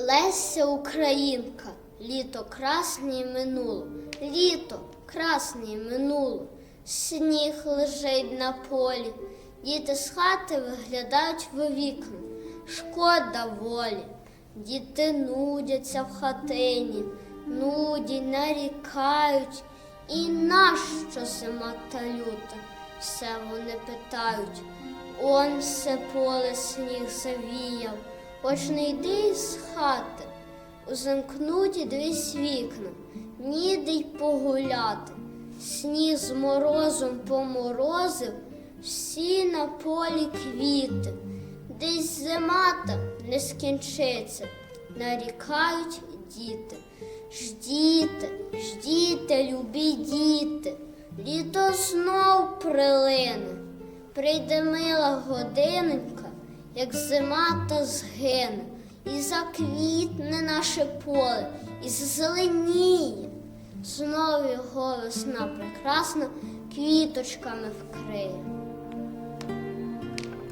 Леся Українка, літо красне минуло, літо красне минуло, сніг лежить на полі, діти з хати виглядають в вікна, шкода волі, діти нудяться в хатині, нудять, нарікають, і нащо зима та люта? Все вони питають. Он все поле сніг завіяв, хоч не йди з хати, узамкнуті дивись вікна, ніде й погуляти. Сніг з морозом поморозив, всі на полі квіти, десь зима там не скінчиться, нарікають діти. Ждіте, ждіте, любі діти, літо знов прилине. Прийде мила годинонька, як зима та згине, і заквітне наше поле, і зазеленіє. Знов його весна прекрасна квіточками вкриє.